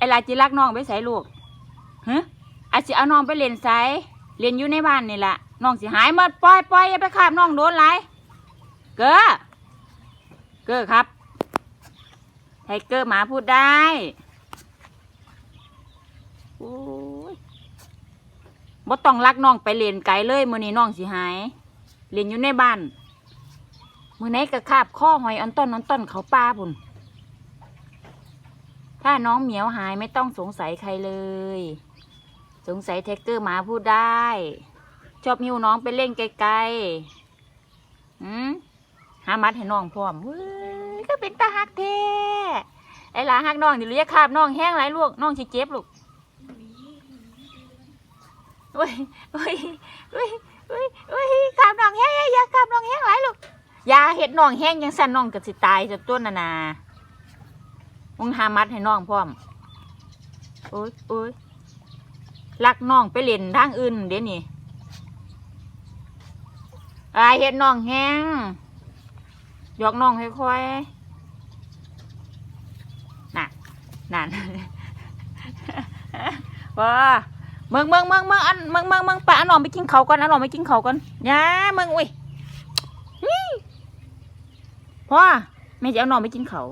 ไอ้ลาจิรักน้องไปใส่ลูกฮะอาจสิเอาน้องไปเล่นไสเล่นอยู่ในบ้านนี่แหละน้องสิหายหมดปล่อยปล่อยอย่าไปคาบน้องโดนไรเก้อเก้อครับไทเกอร์หมาพูดได้โอ้ยบ่ต้องรักน้องไปเล่นไกลเลยมือนี้น้องสิหายเล่นอยู่ในบ้านมือไหนก็คาบข้อหอยอันต้นอันต้นเขาป้าพุ่น ถ้าน้องเหมียวหายไม่ต้องสงสัยใครเลย สงสัยแท็กเกอร์หมาพูดได้ ชอบหิวน้องไปเล่นไกลๆหืมหามัดให้น้องพร้อมเว้ยก็เป็นตาหักแท้ไอ้หลาหักน้องนี่เรียกคาบน้องแห้งไรลูกน้องสิเจ็บลูกเว้ยเว้ยเว้ยเว้ยเว้ยคาบน้องแห้งอย่าคาบน้องแห้งไรลูกอย่าเห็ดน้องแห้งยังสั่นน้องก็สิตายจนต้นนานา มึงหามัดให้น้องพร้อมโอ้ยโอ้ยลักน้องไปเล่นทางอื่นเดี๋ยวนี้อายเห็ดน้องแห้งยอกน้องค่อยๆน่ะนั่นว้าเมืองเมืองเมืองเมืองอันเมืองเมืองเมืองปะอันน้องไปกินเขาก่อนอันน้องไปกินเขาก่อนย่าเมืองอุ้ยนี่พ่อแม่จะเอาน้องไปกินเขา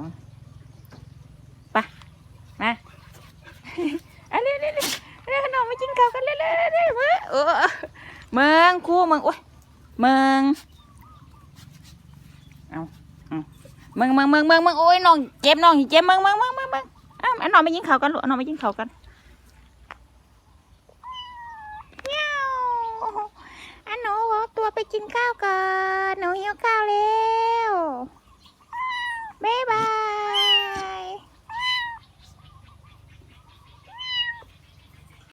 อันนี้นี่นี่เร็วน้องมา กินข้าวกันเร็วเร็วเร็วเร็วเออเมืองคู่เมืองโอ้ยเมืองเอาเอาเมืองเมืองเมืองเมืองเมืองโอ้ยน้องเจ็บน้องเจ็บเมืองเมืองเมืองเมืองเมืองอ้าวอันน้องไปกินข้าวกันลูกอันน้องไปกินข้าวกันเงี้ยอันหนูตัวไปกินข้าวก่อนหนูหิวข้าวแล้ว